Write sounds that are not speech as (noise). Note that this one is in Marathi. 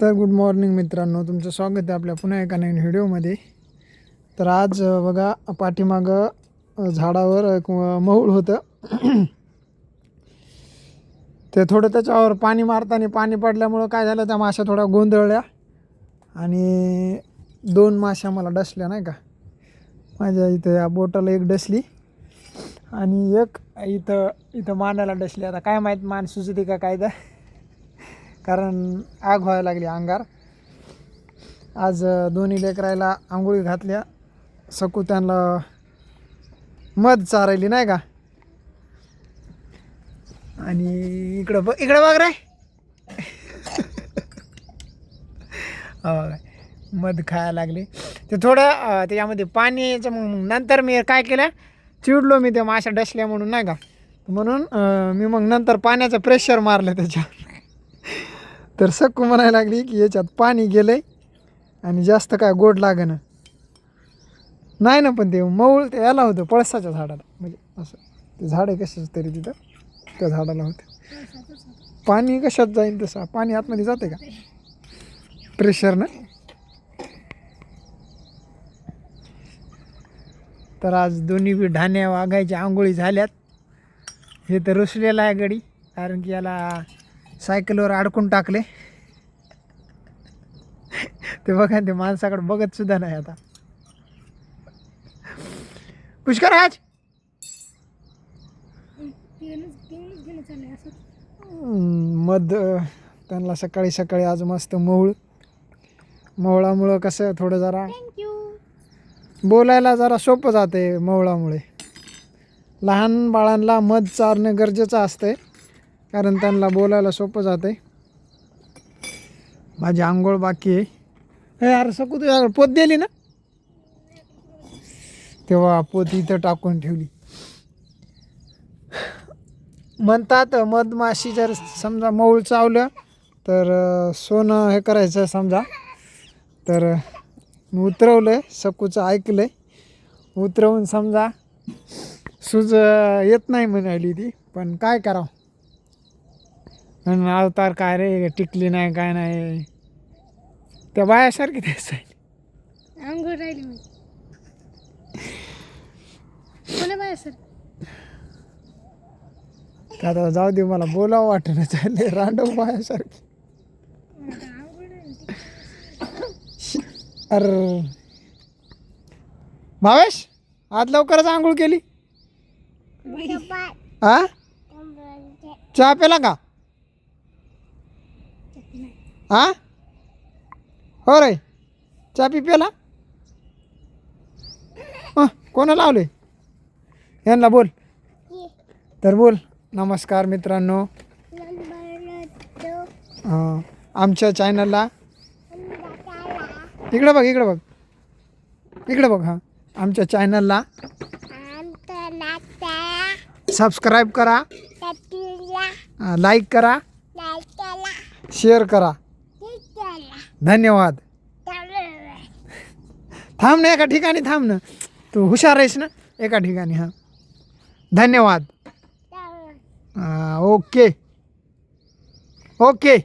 तर गुड मॉर्निंग मित्रांनो तुमचं स्वागत आहे आपल्या पुन्हा एका नवीन व्हिडिओमध्ये. तर आज बघा पाठीमागं झाडावर एक मऊळ होतं. (clears throat) ते थोडं त्याच्यावर पाणी मारताना पाणी पडल्यामुळं काय झालं त्या माश्या थोड्या गोंधळल्या. आणि दोन माशा मला डसल्या नाही का? माझ्या इथं या बोटाला एक डसली आणि एक इथं इथं मानाला डसली. आता काय माहीत मान सुचते का काय तर. कारण आग व्हायला लागली अंगार. आज दोन्ही लेकरायला आंघोळी घातल्या. सकू त्यांना मध चारायली नाही का? आणि इकडं ब इकडं बघ रे. हो, मध खायला लागले. ते थोडं त्याच्यामध्ये पाणी यायचं मग नंतर मी काय केलं? चिडलो मी ते माशा डसल्या म्हणून नाही का? म्हणून मी मग नंतर पाण्याचं प्रेशर मारलं त्याच्यावर तर सक्कू म्हणायला लागली की याच्यात पाणी गेलं आहे आणि जास्त काय गोड लागणं नाही ना पण ते मऊळ ते याला होतं पळसाच्या झाडाला. म्हणजे असं ते झाड आहे कशाचं तरी तिथं त्या झाडाला होतं. पाणी कशात जाईल तसं? पाणी आतमध्ये जाते का? प्रेशरनं तर आज दोन्ही बी ढाण्या वाघायच्या आंघोळी झाल्यात. हे तर रुसलेलं आहे गडी कारण की याला सायकलवर अडकून टाकले. ते बघा ते माणसाकडे बघत सुद्धा नाही आता. पुष्कर आज मध त्यांना सकाळी सकाळी आज मस्त मऊळ मवळामुळं कसं थोडं जरा बोलायला जरा सोपं जाते मवळामुळे लहान बाळांना मध चारणं गरजेचं असतंय. कारण त्यांना बोलायला सोपं जाते माझी आंघोळ बाकी आहे. यार अरे सकू तुझ्याकडे पोत दिली ना? तेव्हा पोत इथं टाकून ठेवली. म्हणतात मधमाशी जर समजा मऊळ चावलं तर सोनं हे करायचं समजा. तर मी उतरवलं सकूचं ऐकलं उतरवून समजा सूज येत नाही म्हणाली ती. पण काय करावं? आणि अवतार काय रे टिकली नाही काय नाही. त्या बायासारखी आहे आंघोळ राहिली मी. कोणा आता जाऊ दे मला बोलावं वाटणं चालले रांडव बायासारखी. अर. भावेश आज लवकरच आंघोळ केली? हा चहा पेला का? हा? हो रे. चहा पी पेला हं, कोणा लावले? यांना बोल. तर बोल. नमस्कार मित्रांनो. आमच्या चॅनलला इकडे बघ इकडे बघ. इकडे बघ हां. आमच्या चॅनलला सबस्क्राईब करा. लाईक करा. शेअर करा. धन्यवाद. थांब ना एका ठिकाणी थांब ना. तू हुशार आहेस ना? एका ठिकाणी हां. धन्यवाद. ओके. ओके.